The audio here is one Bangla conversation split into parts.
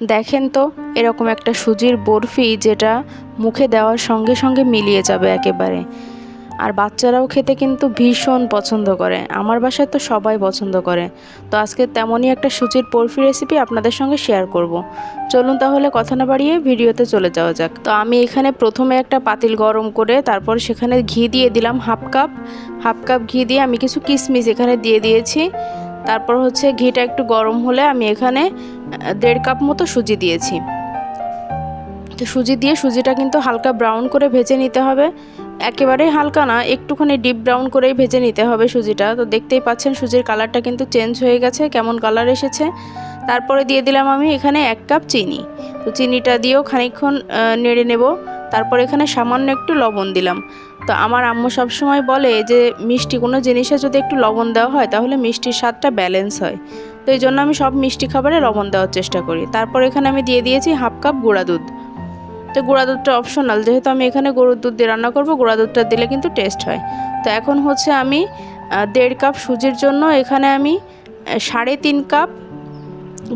দেখেন তো, এরকম একটা সুজির বরফি যেটা মুখে দেওয়ার সঙ্গে সঙ্গে মিলিয়ে যাবে একেবারে। আর বাচ্চারাও খেতে কিন্তু ভীষণ পছন্দ করে। আমার বাসায় তো সবাই পছন্দ করে। তো আজকে তেমনই একটা সুজির বরফি রেসিপি আপনাদের সঙ্গে শেয়ার করব। চলুন তাহলে কথা না বাড়িয়ে ভিডিওতে চলে যাওয়া যাক। তো আমি এখানে প্রথমে একটা পাতিল গরম করে তারপর সেখানে ঘি দিয়ে দিলাম হাফ কাপ। হাফ কাপ ঘি দিয়ে আমি কিছু কিশমিশ এখানে দিয়ে দিয়েছি। তারপর হচ্ছে ঘিটা একটু গরম হলে আমি এখানে দেড় কাপ মতো সুজি দিয়েছি। তো সুজি দিয়ে সুজিটা কিন্তু হালকা ব্রাউন করে ভেজে নিতে হবে। একেবারেই হালকা না, একটুখানি ডিপ ব্রাউন করেই ভেজে নিতে হবে সুজিটা। তো দেখতেই পাচ্ছেন সুজির কালারটা কিন্তু চেঞ্জ হয়ে গেছে, কেমন কালার এসেছে। তারপরে দিয়ে দিলাম আমি এখানে এক কাপ চিনি। তো চিনিটা দিয়েও খানিকক্ষণ নেড়ে নেব। তারপর এখানে সামান্য একটু লবণ দিলাম। তো আমার আম্মু সবসময় বলে যে, মিষ্টি কোনো জিনিসে যদি একটু লবণ দেওয়া হয়, তাহলে মিষ্টির স্বাদটা ব্যালেন্স হয়। তো এই জন্য আমি সব মিষ্টি খাবারে লবণ দেওয়ার চেষ্টা করি। তারপর এখানে আমি দিয়ে দিয়েছি হাফ কাপ গুঁড়া দুধ। তো গুঁড়া দুধটা অপশনাল যেহেতু আমি এখানে গরুর দুধ দিয়ে রান্না করব, গুঁড়া দুধটা দিলে কিন্তু টেস্ট হয়। তো এখন হচ্ছে আমি দেড় কাপ সুজির জন্য এখানে আমি সাড়ে তিন কাপ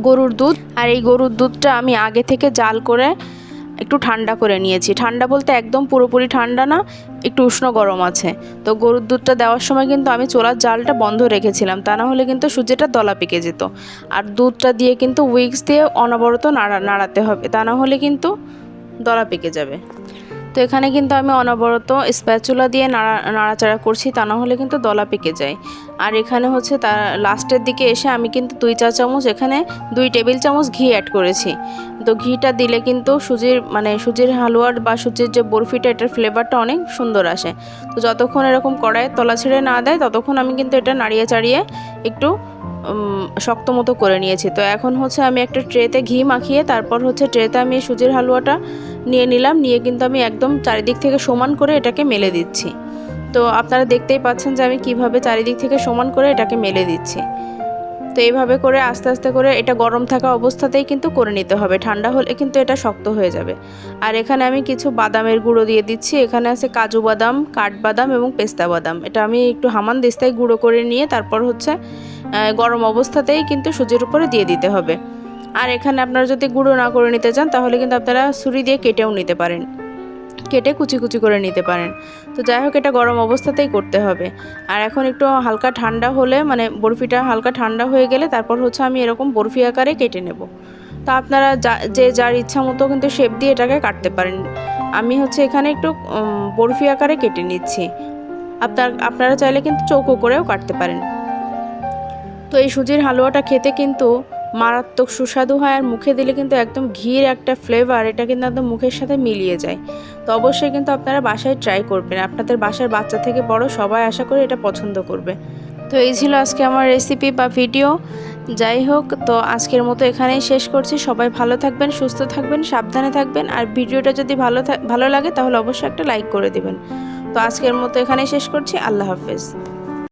গরুর দুধ। আর এই গরুর দুধটা আমি আগে থেকে জাল করে একটু ঠান্ডা করে নিয়েছি। ঠান্ডা বলতে একদম পুরোপুরি ঠান্ডা না, একটু উষ্ণ গরম আছে। তো গরুর দুধটা দেওয়ার সময় কিন্তু আমি চোলার জালটা বন্ধ রেখেছিলাম, তা না হলে কিন্তু সূর্যটা দলা পেকে যেত। আর দুধটা দিয়ে কিন্তু উইক্স দিয়ে অনবরত নাড়া, নাড়াতে হবে, তা না হলে কিন্তু দলা পেকে যাবে। তো এখানে কিন্তু আমি অনবরত স্প্যাচুলা দিয়ে নাড়া, নাড়াচাড়া করছি, তা না হলে কিন্তু দলা পেকে যায়। আর এখানে হচ্ছে তার লাস্টের দিকে এসে আমি কিন্তু দুই চা চামচ, এখানে দুই টেবিল চামচ ঘি অ্যাড করেছি। তো ঘিটা দিলে কিন্তু সুজির মানে সুজির হালুয়ার বা সুজির যে বরফিটা, এটার ফ্লেভারটা অনেক সুন্দর আসে। তো যতক্ষণ এরকম কড়াইয়ের তলা ছেড়ে না দেয়, ততক্ষণ আমি কিন্তু এটা নাড়িয়ে চাড়িয়ে একটু শক্ত মতো করে নিয়েছি। তো এখন হচ্ছে আমি একটা ট্রেতে ঘি মাখিয়ে তারপর হচ্ছে ট্রেতে আমি সুজির হালুয়াটা নিয়ে নিলাম, নিয়ে কিন্তু আমি একদম চারিদিক থেকে সমান করে এটাকে মেলে দিচ্ছি। তো আপনারা দেখতেই পাচ্ছেন যে আমি কীভাবে চারিদিক থেকে সমান করে এটাকে মেলে দিচ্ছি। তো এইভাবে করে আস্তে আস্তে করে এটা গরম থাকা অবস্থাতেই কিন্তু করে নিতে হবে। ঠান্ডা হলে কিন্তু এটা শক্ত হয়ে যাবে। আর এখানে আমি কিছু বাদামের গুঁড়ো দিয়ে দিচ্ছি। এখানে আছে কাজু বাদাম কাঠবাদাম এবং পেস্তা বাদাম। এটা আমি একটু হামান দিস্তায় গুঁড়ো করে নিয়ে তারপর হচ্ছে গরম অবস্থাতেই কিন্তু সুজির উপরে দিয়ে দিতে হবে। আর এখানে আপনারা যদি গুঁড়ো না করে নিতে চান তাহলে কিন্তু আপনারা ছুরি দিয়ে কেটেও নিতে পারেন। কেটে কুচি কুচি করে নিতে পারেন। তো যাই হোক, এটা গরম অবস্থাতেই করতে হবে। আর এখন একটু হালকা ঠান্ডা হলে মানে বরফিটা হালকা ঠান্ডা হয়ে গেলে তারপর হচ্ছে আমি এরকম বরফি আকারে কেটে নেব। তা আপনারা যা, যে যার ইচ্ছা মতো কিন্তু শেপ দিয়ে এটাকে কাটতে পারেন। আমি হচ্ছে এখানে একটু বরফি আকারে কেটে নিচ্ছি। আপনার, আপনারা চাইলে কিন্তু চৌকো করেও কাটতে পারেন। তো এই সুজির হালুয়াটা খেতে কিন্তু মারাত্মক সুস্বাদু হয়, আর মুখে দিলে কিন্তু একদম ঘির একটা ফ্লেভার এটা কিন্তু একদম মুখের সাথে মিলিয়ে যায়। তো অবশ্যই কিন্তু আপনারা বাসায় ট্রাই করবেন। আপনাদের বাসার বাচ্চা থেকে বড় সবাই আশা করে এটা পছন্দ করবে। তো এই ছিল আজকে আমার রেসিপি বা ভিডিও যাই হোক, তো আজকের মতো এখানেই শেষ করছি। সবাই ভালো থাকবেন, সুস্থ থাকবেন, সাবধানে থাকবেন। আর ভিডিওটা যদি ভালো ভালো লাগে, তাহলে অবশ্যই একটা লাইক করে দিবেন। তো আজকের মতো এখানেই শেষ করছি। আল্লাহ হাফেজ।